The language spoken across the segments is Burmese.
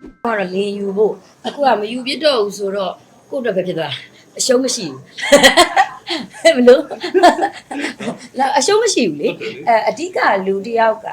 ကတော့လင်းယူဖို့အခုကမယူပြစ်တော့ဘူးဆိုတော့ကိုယ့်အတွက်ပဲဖြစ်သွားတာအရှုံးမရှိဘူးမလို့လာအရှုံးမရှိဘူးလေအဲအဓိကလူတစ်ယောက်က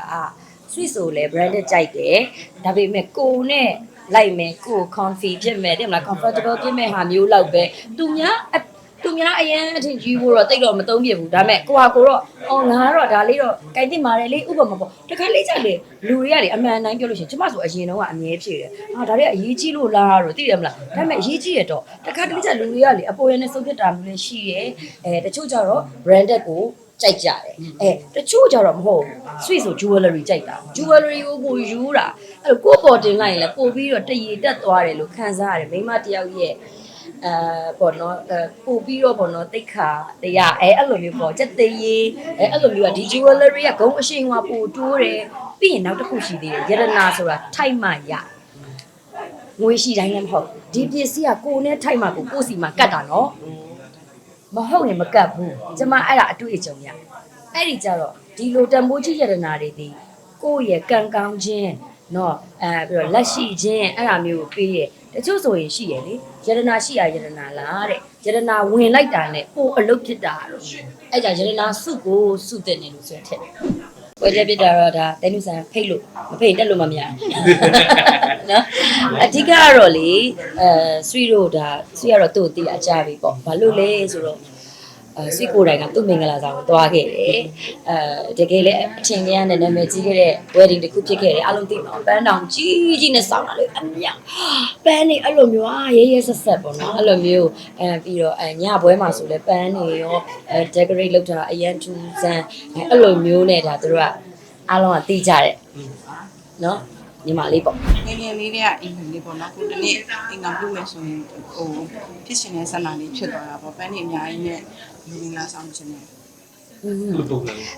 sweet ဆိုလဲ branded ကြိုက်တယ်ဒါပေမဲ့ကိုယ်နဲ့လိုက်မယ်ကိုယ် comfy ဖြစ်မယ်တဲ့မလား comfortable ဖြစ်မဲ့ဟာမျိုးလောက်ပဲသူများအသူ များအရင်အထင်ကြီးဖို့တော့တိတ်တော့မသုံးပြဘူးဒါပေမဲ့ကိုဟာကိုတော့အော်ငါကတော့ဒါလေးတော့ကြိုက်တင်ပါတယ်လေဥပမာပေါ့တခါလေးကြလေလူတွေကလေအမှန်တိုင်းပြောလို့ရှိရင်ကျမဆိုအရင်တော့ကအမြဲဖြည့်တယ်ဟာဒါတွေကအရေးကြီးလို့လားတော့သိတယ်မလားဒါပေမဲ့အရေးကြီးရတော့တခါတလေကြလူတွေကလေအပေါ်ရနဲ့စုပ်ဖြစ်တာမျိုးလည်းရှိတယ်အဲတချို့ကြတော့ branded ကိုကြိုက်ကြတယ်အဲတချို့ကြတော့မဟုတ်ဘူး sweet ဆို jewelry ကြိုက်တာ jewelry ကိုကိုယူတာအဲ့လိုကိုယ်ပေါ်တင်လိုက်ရင်လည်းပို့ပြီးတော့တရေတက်သွားတယ်လို့ခံစားရတယ်မိန်းမတစ်ယောက်ရဲ့ အဲပေါ့နော်အဲပို့ပြီးတော့ပေါ့နော်တိတ်ခါတရားအဲအဲ့လိုမျိုးပေါ့စက်သေးရေးအဲအဲ့လိုမျိုးကဒီ jewelry ကဂုံအရှိန်ကပို့တိုးတယ်ပြီးရင်နောက်တစ်ခုရှိသေးတယ်ယရနာဆိုတာထိုက်မှရငွေရှိတိုင်းလည်းမဟုတ်ဒီပစ္စည်းကကိုယ်နဲ့ထိုက်မှကိုကိုယ်စီမှကတ်တာနော်မဟုတ်ရင်မကတ်ဘူးကျမအဲ့ဒါအတွေ့အကြုံရအဲ့ဒီကြတော့ဒီလိုတန်ဖိုးကြီးယရနာတွေဒီကိုယ့်ရဲ့ကံကောင်းခြင်းနော်အဲပြီးတော့လက်ရှိခြင်းအဲ့ဒါမျိုးကိုပေးရဲ့ တချို့ဆိုရင်ရှိရလေယရနာရှိရယရနာလားတဲ့ယရနာဝင်လိုက်တာနဲ့ပိုအလုပ်ဖြစ်တာတော့အဲ့ကြယရနာစုကိုစုတဲ့နေလို့ဆိုတဲ့ဝယ်ချက်ပြတာတော့ဒါတဲနုဆန်ဖိတ်လို့မဖိတ်တက်လို့မမရနော်အဓိကကတော့လေအဲဆွီတို့ဒါဆွီကတော့သူ့ကိုသိအကြပြီပေါ့ဘာလို့လဲဆိုတော့အဲ ဆွီကိုယ်တိုင်ကသူ့မင်္ဂလာဆောင်ကိုတွားခဲ့တယ်အဲတကယ်လည်းအထင်ကြီးနဲ့နာမည်ကြီးခဲ့တဲ့ wedding တစ်ခုဖြစ်ခဲ့တယ်အားလုံးသိမှာပန်းတောင်ကြီးကြီးနဲ့ဆောင်တာလေအမြောက်ပန်းနေအဲ့လိုမျိုးအာရဲရဲဆက်ဆက်ပေါ့နော်အဲ့လိုမျိုးအဲပြီးတော့အဲညပွဲမှာဆိုလဲပန်းနေရောအဲ decorate လုပ်တာအရန်ထူးဆန်းအဲအဲ့လိုမျိုးနဲ့ဒါတို့ကအားလုံးကသိကြတယ်နော်ညီမလေးပေါ့ငယ်ငယ်လေးတွေကအိမ်လေးပေါ့နော်ကိုတနေ့အိမ်ကပြုမယ်ဆိုရင်ဟိုဖြစ်ရှင်တဲ့ဆန္ဒလေးဖြစ်သွားတာပေါ့ပန်းနေအများကြီးနဲ့ လူငင်လာဆောင်ခြင်းနဲ့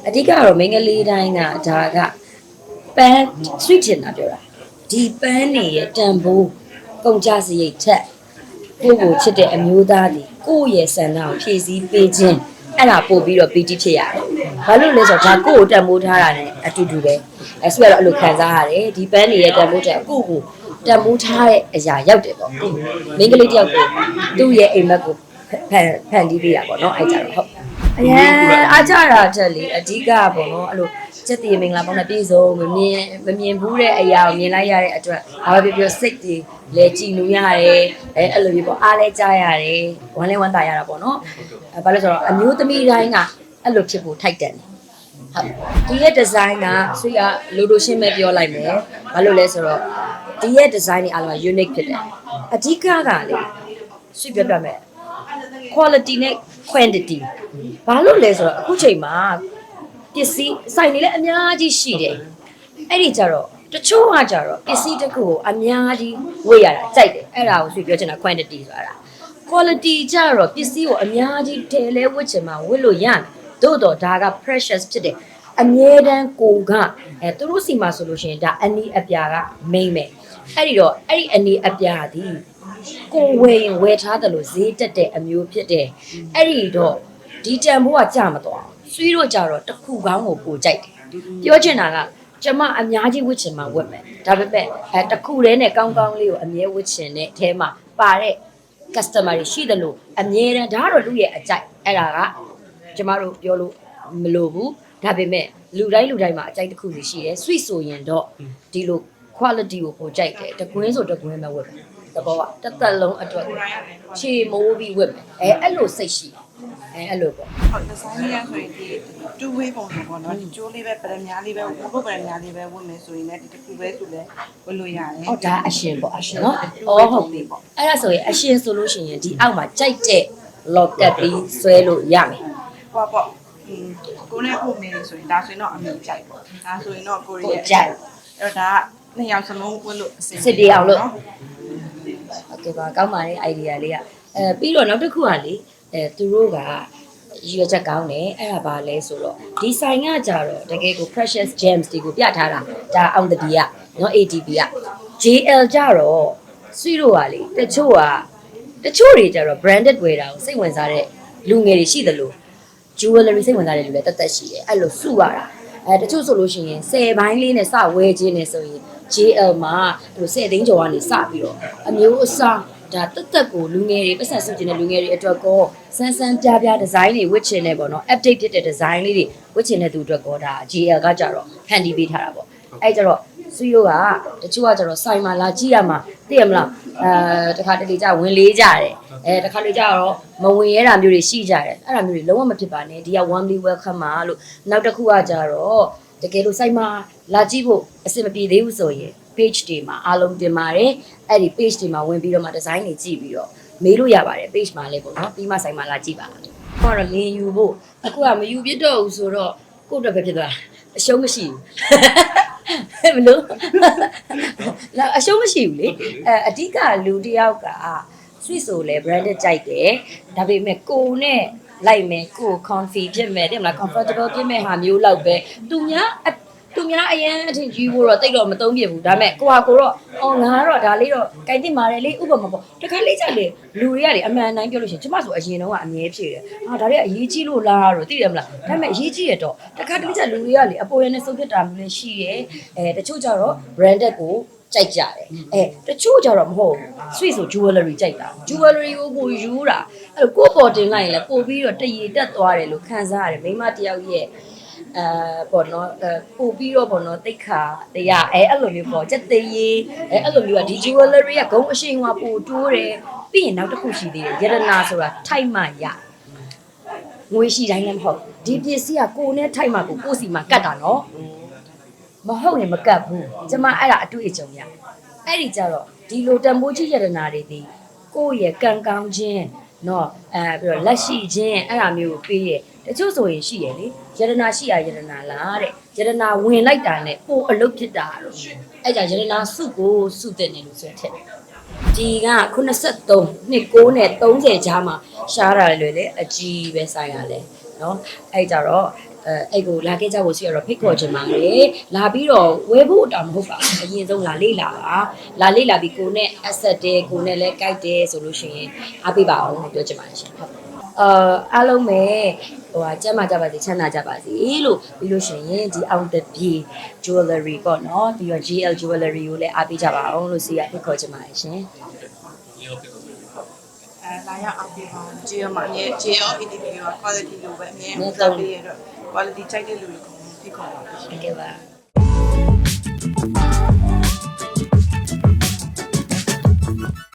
အဓိကတော့မိန်းကလေးတိုင်းကဒါကပန်း sweet ချင်တာပြောတာဒီပန်းနေရဲ့တန်ဖိုးကုန်ကြစရိတ်ထက်ကိုယ့်ကိုချစ်တဲ့အမျိုးသားဒီကိုယ့်ရဲ့ဆန္ဒကိုဖြည့်ဆည်းပေးခြင်းအဲ့ဒါပို့ပြီးတော့ပီတိဖြစ်ရတယ်။ဘာလို့လဲဆိုတော့ဒါကိုယ့်ကိုတန်ဖိုးထားတာနဲ့အတူတူပဲ။အဲဆိုရတော့အဲ့လိုခံစားရတယ်ဒီပန်းနေရဲ့တန်ဖိုးတဲ့ကိုယ့်ကိုတန်ဖိုးထားတဲ့အရာရောက်တယ်ပေါ့။မိန်းကလေးတယောက်ကိုသူ့ရဲ့အိမ်မက်ကို ဖန်ဖန်တီးပေးတာပေါ့နော်အဲ့ကြတော့ဟုတ်။အရင်အားကြတာတက်လေအဓိကပေါ့နော်အဲ့လိုစက်တည်မင်္ဂလာပေါင်းနဲ့ပြည့်စုံမမြင်မမြင်ဘူးတဲ့အရာကိုမြင်လိုက်ရတဲ့အတွက်ဘာပဲပြောပြောစိတ်တွေလဲကြည်နူးရတယ်အဲအဲ့လိုမျိုးပေါ့အားလဲကြားရတယ်ဝမ်းလဲဝမ်းသာရတာပေါ့နော်အဲဘာလို့ဆိုတော့အမျိုးသမီးတိုင်းကအဲ့လိုဖြစ်ဖို့ထိုက်တယ်ဟုတ်ဒီရဲ့ design ကဆွေကလိုလိုရှင်းမဲ့ပြောလိုက်မယ်ဘာလို့လဲဆိုတော့ဒီရဲ့ design တွေအားလုံးက unique ဖြစ်တယ်အဓိကကလေဆွေပြောပြမယ် quality နဲ့ quantity ဘာလို့လဲဆိုတော့အခုချိန်မှာပစ္စည်းစိုက်နေလဲအများကြီးရှိတယ်အဲ့ဒီကြတော့တချို့ကကြတော့ပစ္စည်းတစ်ခုကိုအများကြီးဝေ့ရတာကြိုက်တယ်အဲ့ဒါကိုဆွေပြောချင်တာ quantity ဆိုတာ quality ကြတော့ပစ္စည်းကိုအများကြီးတည်လဲဝတ်ချင်မှဝတ်လို့ရတယ်သို့တော့ဒါက precious ဖြစ်တယ်အမြဲတမ်းကိုကအဲသူတို့စီမှာဆိုလို့ရှိရင်ဒါအနီးအပြာက main ပဲအဲ့ဒီတော့အဲ့ဒီအနီးအပြာဒီ ကိုဝယ်ရင်ဝယ်ထားတယ်လို့ဈေးတက်တဲ့အမျိုးဖြစ်တယ်အဲ့ဒီတော့ဒီတန်ဖိုးကကြမသွားဘူးဆွေးတော့ကြတော့တစ်ခုကောင်းကိုပိုကြိုက်တယ်ပြောချင်တာကကျမအများကြီးဝတ်ချင်မှဝတ်မယ်ဒါပေမဲ့အဲတစ်ခုတည်းနဲ့ကောင်းကောင်းလေးကိုအမြဲဝတ်ချင်တဲ့အထဲမှာပါတဲ့ customer တွေရှိတယ်လို့အမြဲတမ်းဒါကတော့လူရဲ့အကြိုက်အဲ့ဒါကကျမတို့ပြောလို့မလိုဘူးဒါပေမဲ့လူတိုင်းလူတိုင်းမှာအကြိုက်တစ်ခုစီရှိတယ် sweet ဆိုရင်တော့ဒီလို quality ကိုပိုကြိုက်တယ်တကွင်းဆိုတကွင်းပဲဝတ်မ ယ်တဘောကတစ်သက်လုံးအတွက်ခြေမိုးပြီးဝတ်မယ်အဲအဲ့လိုစိတ်ရှိတယ်အဲအဲ့လိုပေါ့ဟုတ်ဒီဇိုင်းလေးရဆိုရင်ဒီ two way ပုံစံပေါ့နော်ဒီကျိုးလေးပဲပရမများလေးပဲဘုတ်ပရမများလေးပဲဝတ်မယ်ဆိုရင်လည်းဒီတစ်ခုပဲဆိုလဲဝတ်လို့ရတယ်ဟောဒါအရှင်ပေါ့အရှင်နော်အော်ဟုတ်ပြီပေါ့အဲ့ဒါဆိုရင်အရှင်ဆိုလို့ရှိရင်ဒီအောက်မှာကြိုက်တဲ့ lock တက်ပြီးဆွဲလို့ရမယ်ပေါ့ပေါ့อืมကိုနဲ့ကိုမေးဆိုရင်ဒါဆိုရင်တော့အမေကြိုက်ပေါ့ဒါဆိုရင်တော့ကိုရီးကိုရဲ့ကြိုက်အဲ့တော့ဒါကနှစ်ယောက်စလုံးဝတ်လို့အဆင်စစ်တေးအောင်လို့ ဟုတ်ကဲ့ပါကောင်းပါတယ် idea လေးကအဲပြီးတော့နောက်တစ်ခုကလေအဲသူတို့ကရွေးချက်ကောင်းတယ်အဲ့ဒါပါလဲဆိုတော့ဒီဆိုင်ကကြတော့တကယ်ကို precious gems တွေကိုပြထားတာဒါအောင်တဒီကနော် ATP က JL ကြတော့ဆွီတို့ကလေတချို့ကတချို့တွေကြတော့ branded ဝယ်တာကိုစိတ်ဝင်စားတဲ့လူငယ်တွေရှိသလို jewelry စိတ်ဝင်စားတဲ့လူလည်းတသက်ရှိတယ်အဲ့လိုစုရတာအဲတချို့ဆိုလို့ရှိရင်10ဘိုင်းလေးနဲ့စဝယ်ခြင်းနဲ့ဆိုရင် JL မှာဟို10သိန်းကျော်ကနေစပြီးတော့အမျိုးအစားဒါတက်တက်ကိုလူငယ်တွေပတ်စံစုကျင်တဲ့လူငယ်တွေအတွက်ကောစမ်းစမ်းပြားပြားဒီဇိုင်းတွေဝတ်ချင်နေပေါ့နော် update ဖြစ်တဲ့ဒီဇိုင်းလေးတွေဝတ်ချင်တဲ့သူအတွက်ကောဒါ JL ကကြတော့ဖန်တီးပေးထားတာပေါ့အဲကြတော့ဆွေရိုးကတချို့ကကြတော့စိုင်မာလာကြည့်ရမှာသိရမလားအဲတခါတလေကြဝင်လေးကြတယ်အဲတခါလေကြတော့မဝင်ရဲတာမျိုးတွေရှိကြတယ်အဲ့ဒါမျိုးတွေလုံးဝမဖြစ်ပါနဲ့ဒီက warmly welcome ပါလို့နောက်တစ်ခုကကြတော့ တကယ်လို့စိုင်မာလာကြည့်ဖို့အဆင်မပြေသေးဘူးဆိုရင် page တွေမှာအားလုံးတင်ပါတယ်အဲ့ဒီ page တွေမှာဝင်ပြီးတော့မှ design တွေကြည့်ပြီးတော့မေးလို့ရပါတယ် page မှာလည်းပေါ့နော်ပြီးမှဆိုင်မှာလာကြည့်ပါဟောတော့လင်းယူဖို့အခုကမယူပြတော့ဘူးဆိုတော့ကိုယ့်အတွက်ပဲဖြစ်သွားအရှုံးမရှိဘူးမလို့လာအရှုံးမရှိဘူးလေအဲအဓိကလူတစ်ယောက်က sweet ဆိုလဲ branded ကြိုက်တယ်ဒါပေမဲ့ကိုနဲ့ လိုက်မယ်ကို comfy ဖြစ်မယ်တဲ့မလား comfortable ဖြစ်မဲ့ဟာမျိုးလောက်ပဲသူများအသူများအရင်အထင်ကြီးဖို့တော့တိတ်တော့မသုံးပြဘူးဒါပေမဲ့ကိုဟာကိုတော့အော်ငါကတော့ဒါလေးတော့ကြိုက်တင်ပါတယ်လေဥပမာပေါ့တခါလေးကြလေလူတွေကလေအမှန်တိုင်းပြောလို့ရှိရင်ကျမဆိုအရင်တော့ကအမြဲဖြေတယ်ဟာဒါတွေကအရေးကြီးလို့လားတော့သိတယ်မလားဒါပေမဲ့အရေးကြီးရတော့တခါတလေကြလူတွေကလေအပေါ်ရနဲ့စုပ်ဖြစ်တာမျိုးလည်းရှိတယ်အဲတချို့ကြတော့ branded ကို ကြိုက်ကြတယ်အဲတချို့ကြတော့မဟုတ်ဘူး sweet ဆို jewelry ကြိုက်တာ jewelry ကိုကိုယူတာအဲ့လိုကိုယ့်ပေါ်တင်လိုက်ရင်လည်းပို့ပြီးတော့တရေတက်သွားတယ်လို့ခံစားရတယ်မိန်းမတစ်ယောက်ရဲ့အဲပေါ့နော်အဲပို့ပြီးတော့ပေါ့နော်တိတ်ခါတရားအဲအဲ့လိုမျိုးပေါ့စက်သေးရေးအဲအဲ့လိုမျိုးကဒီ jewelry ကဂုံအရှိန်ကပို့တိုးတယ်ပြီးရင်နောက်တစ်ခုရှိသေးတယ်ယရနာဆိုတာထိုက်မှရငွေရှိတိုင်းလည်းမဟုတ်ဒီပစ္စည်းကကိုနဲ့ထိုက်မှကိုကိုစီမှကတ်တာနော် မဟုတ်ရင်မကတ်ဘူးကျမအဲ့ဒါအတွေ့အကြုံရအဲ့ဒီကြတော့ဒီလိုတန်ဖိုးကြီးယတနာတွေဒီကိုယ့်ရဲ့ကံကောင်းခြင်းနော်အဲပြီးတော့လက်ရှိခြင်းအဲ့ဒါမျိုးကိုပေးရဲ့တချို့ဆိုရင်ရှိရလေယတနာရှိရယတနာလားတဲ့ယတနာဝင်လိုက်တာနဲ့ပိုအလုပ်ဖြစ်တာတော့အဲ့ကြယတနာစုကိုစုတဲ့နေလို့ဆိုထက်ဒီက83နှစ်9နဲ့30ကြားမှာရှားတာလွယ်လေအကြီးပဲဆိုင်ရလဲနော်အဲ့ကြတော့ အဲအဲ့ကိုလာခဲ့ကြဖို့ရှိရတော့ဖိတ်ခေါ်ချင်ပါတယ်လာပြီးတော့ဝယ်ဖို့တောင်မဟုတ်ပါဘူးအရင်ဆုံးလာလေးလာပါလာလေးလာပြီးကိုနဲ့ asset တယ်ကိုနဲ့လည်း guide တယ်ဆိုလို့ရှိရင်အားပေးပါအောင်လို့ပြောချင်ပါတယ်ရှင်ဟုတ်အာအားလုံးပဲဟိုဟာကျမ်းမာကြပါစေချမ်းသာကြပါစေလို့ပြီးလို့ရှိရင်ဒီအောင်တပြေ jewelry ပေါ့နော်ပြီးတော့ GL jewelry ကိုလည်းအားပေးကြပါအောင်လို့စီရဖိတ်ခေါ်ချင်ပါတယ်ရှင်အဲလာရအောင်ပြပါကျေရမှာရဲ့ကျေရော ATP က quality လိုပဲအမြဲတမ်းပေးရတော့ quality ကြိုက်တဲ့လူတွေကိုဖိတ်ခေါ်ပါဟုတ်ကဲ့ပါ